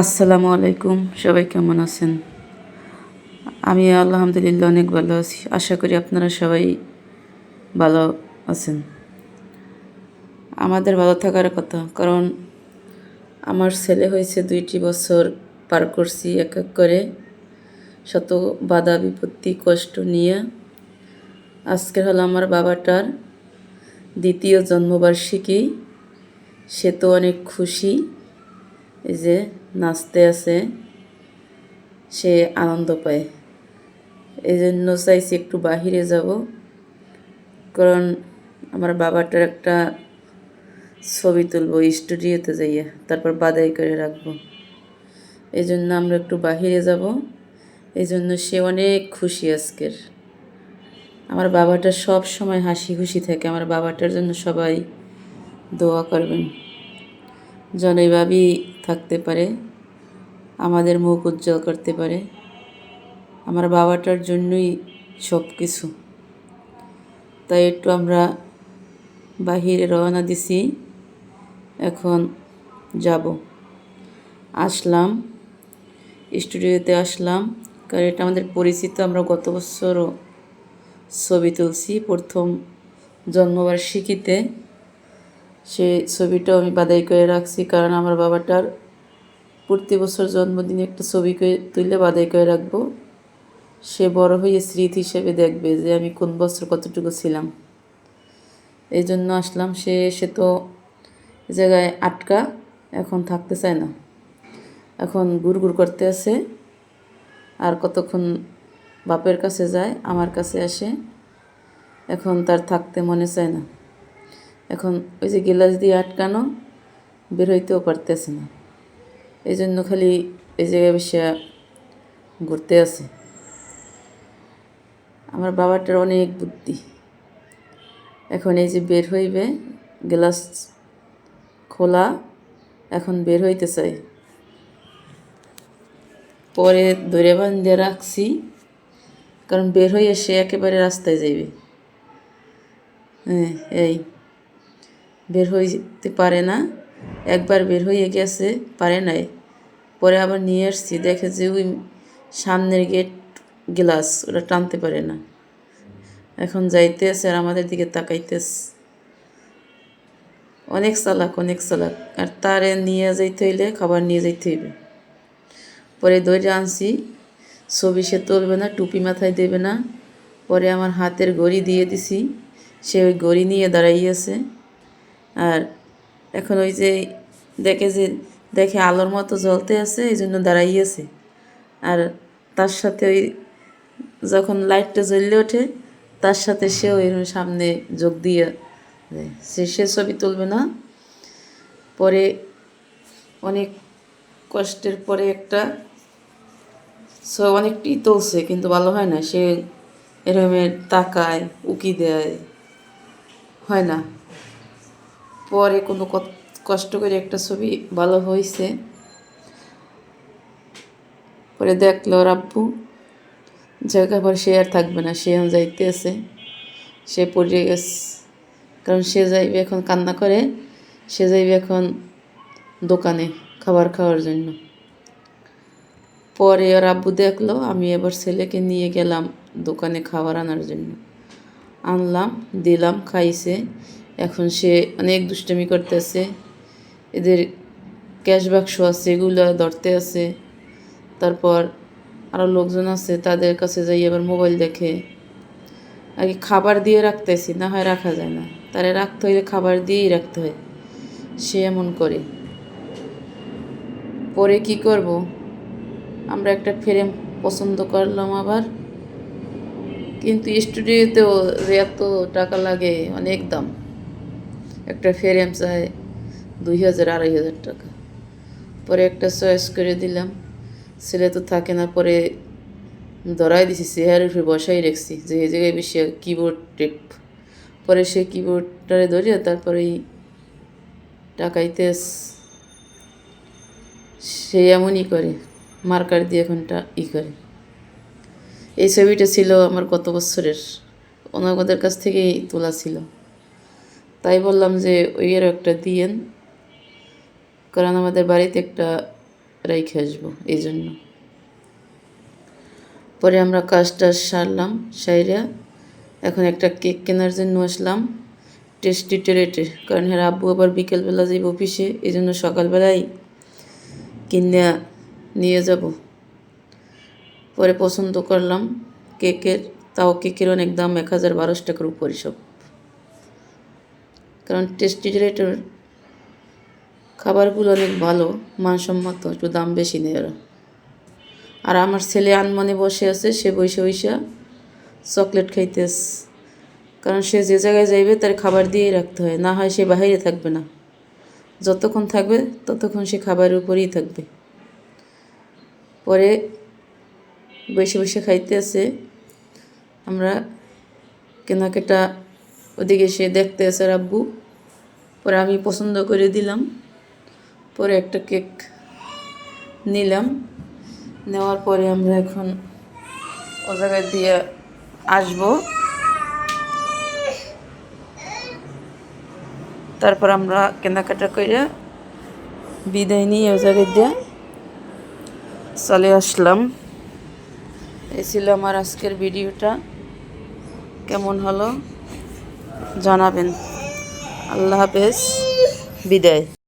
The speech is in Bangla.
আসসালামু আলাইকুম, সবাই কেমন আছেন? আমি আলহামদুলিল্লাহ অনেক ভালো আছি। আশা করি আপনারা সবাই ভালো আছেন। আমাদের ভালো থাকার কথা, কারণ আমার ছেলে হয়েছে দুইটি বছর পার করছি এক এক করে। শত বাধা, বিপত্তি, কষ্ট নিয়ে আজকে হলো আমার বাবাটার দ্বিতীয় জন্মবার্ষিকী। সে তো অনেক খুশি। এই যে নাচতে আছে, সে আনন্দ পায়। এই জন্য চাইছি একটু বাহিরে যাব, কারণ আমার বাবাটার একটা ছবি তুলবো, স্টুডিওতে যাইয়া, তারপর বাদাই করে রাখব। এই জন্য আমরা একটু বাহিরে যাব, এই জন্য সে অনেক খুশি আজকের। আমার বাবাটা সব সময় হাসি খুশি থাকে, আমার বাবাটার জন্য সবাই দোয়া করবেন। যেন এইভাবেই থাকতে পারে, আমাদের মুখ উজ্জ্বল করতে পারে। আমার বাবাটার জন্যই সব কিছু তাই একটু আমরা বাহিরে রওনা দিছি। এখন যাব। আসলাম। স্টুডিওতে আসলাম। কারণ এটা আমাদের পরিচিত। আমরা গত বছরও ছবি তুলছি প্রথম জন্মবার্ষিকীতে। সে ছবিটাও আমি বাদাই করে রাখছি, কারণ আমার বাবাটার প্রতি বছর জন্মদিনে একটা ছবি তুলে বাদাই করে রাখব। সে বড় হয়ে স্মৃতি হিসেবে দেখবে যে আমি কোন বছর কতটুকু ছিলাম। এই জন্য আসলাম, সে সে তো জায়গায় আটকা, এখন থাকতে চায় না। এখন গুড় করতে আছে আর কতক্ষণ বাপের কাছে যায়, আমার কাছে আসে, এখন তার থাকতে মনে চায় না। এখন ওই যে গিলাস দিয়ে আটকানো, বের হইতেও পারতেছে না। এই জন্য খালি এই জায়গায় বসে ঘুরতে আছে। আমার বাবাটার অনেক বুদ্ধি। এখন এই যে বের হইবে, গ্লাস খোলা, এখন বের হইতে চাই। পরে ধরে বান্ধে রাখছি, কারণ বের হয়ে সে একেবারে রাস্তায় যাইবে। হ্যাঁ এই। বের হইতে পারে না। একবার বের হয়ে গেছে, পারে নাই। পরে আবার নিয়ে আসছি। দেখে যে ওই সামনের গেট গ্লাস, ওটা টানতে পারে না। এখন যাইতেছে আর আমাদের দিকে তাকাইতেছে। অনেক চালাক অনেক চালাক। আর তারে নিয়ে যাইতে হইলে খাবার নিয়ে যাইতে হইবে। পরে দইটা আনছি। ছবি সে তুলবে না, টুপি মাথায় দেবে না। পরে আমার হাতের গড়ি দিয়ে দিছি। সে ওই গড়ি নিয়ে দাঁড়াইয়াছে। আর এখন ওই যে দেখে যে দেখে আলোর মতো জ্বলতে আছে, এই জন্য দাঁড়াইয়াছে আর তার সাথে ওই যখন লাইটটা জ্বললে ওঠে, তার সাথে সেও এরকম সামনে যোগ দিয়ে সে সে ছবি তুলবে না। পরে অনেক কষ্টের পরে একটা অনেকটি তুলছে, কিন্তু ভালো হয় না। সে এরকমের তাকায়, উকি দেয়। হয় না। পরে কোনো কষ্ট করে একটা ছবি ভালো হয়েছে পরে দেখল ওর আব্বু জায়গা পর সে আর থাকবে না, সে এখন যাইতে আছে সে পড়ে গেছে, কারণ সে যাইবে এখন কান্না করে, সে যাইবে এখন দোকানে খাবার খাওয়ার জন্য। পরে ওর আব্বু দেখল, আমি এবার ছেলেকে নিয়ে গেলাম দোকানে খাবার আনার জন্য। আনলাম, দিলাম, খাইছে। এখন সে অনেক দুষ্টামি করতেছে। এদের ক্যাশ বাক্স আছে, এগুলো ধরতে আছে। তারপর আরও লোকজন আছে, তাদের কাছে যাই আবার মোবাইল দেখে। আগে খাবার দিয়ে রাখতেছি, না হয় রাখা যায় না। তারে রাখতে হইলে খাবার দিয়েই রাখতে হয়। সে এমন করে। পরে কি করব? আমরা একটা ফ্রেম পছন্দ করলাম আবার। কিন্তু স্টুডিওতেও এত টাকা লাগে, অনেক দাম। একটা ফ্রেম চায় দুই হাজার আড়াই হাজার টাকা। পরে একটা চয়েস করে দিলাম। ছেলে তো থাকে না, পরে ধরাই দিছি, চেয়ারের উপরে বসাই রাখছি, যে এই জায়গায় বেশি কিবোর্ড টেপ। পরে সে কিবোর্ডটারে ধরিয়ে তারপরে টাকাইতে সে এমনই করে মার্কার দিয়ে এখনটা ই করে। এই ছবিটা ছিল আমার গত বছরের, ওনাদের কাছ থেকেই তোলা ছিল। তাই বললাম যে ওই আরও একটা দিয়েন, কারণ আমাদের বাড়িতে একটা রেখে আসব এই জন্য পরে আমরা কাজটা সারলাম, সাইরা এখন একটা কেক কেনার জন্য আসলাম, টেস্টি টেরেটে, কারণ হ্যাঁ আব্বু আবার বিকেলবেলা যাইব অফিসে এই জন্য সকালবেলায় কিনে নিয়ে যাব। পরে পছন্দ করলাম কেকের, তাও কেকের অনেক দাম, এক হাজার বারোশো টাকার উপরে সব। কারণ টেরেটের খাবারগুলো অনেক ভালো, মানসম্মত, একটু দাম বেশি নেই ওরা। আর আমার ছেলে আনমনে বসে আছে, সে বসে বসে চকলেট খাইতেস কারণ সে যে জায়গায় যাইবে, তার খাবার দিয়েই রাখতে হয়, না হয় সে বাইরে থাকবে না। যতক্ষণ থাকবে, ততক্ষণ সে খাবারের উপরেই থাকবে। পরে বসে বসে খাইতে আছে আমরা কেনাকাটা ওদিকে সে দেখতে আছে রাব্বু পরে আমি পছন্দ করে দিলাম। পরে একটা কেক নিলাম। নেওয়ার পরে আমরা এখন ও জায়গায় দিয়ে আসব। তারপর আমরা কেনাকাটা করে বিদায় নিয়ে ও জায়গায় দিয়ে চলে আসলাম। এই ছিল আমার আজকের ভিডিওটা। কেমন হলো? জানাবেন। আল্লাহ হাফেজ। বিদায়।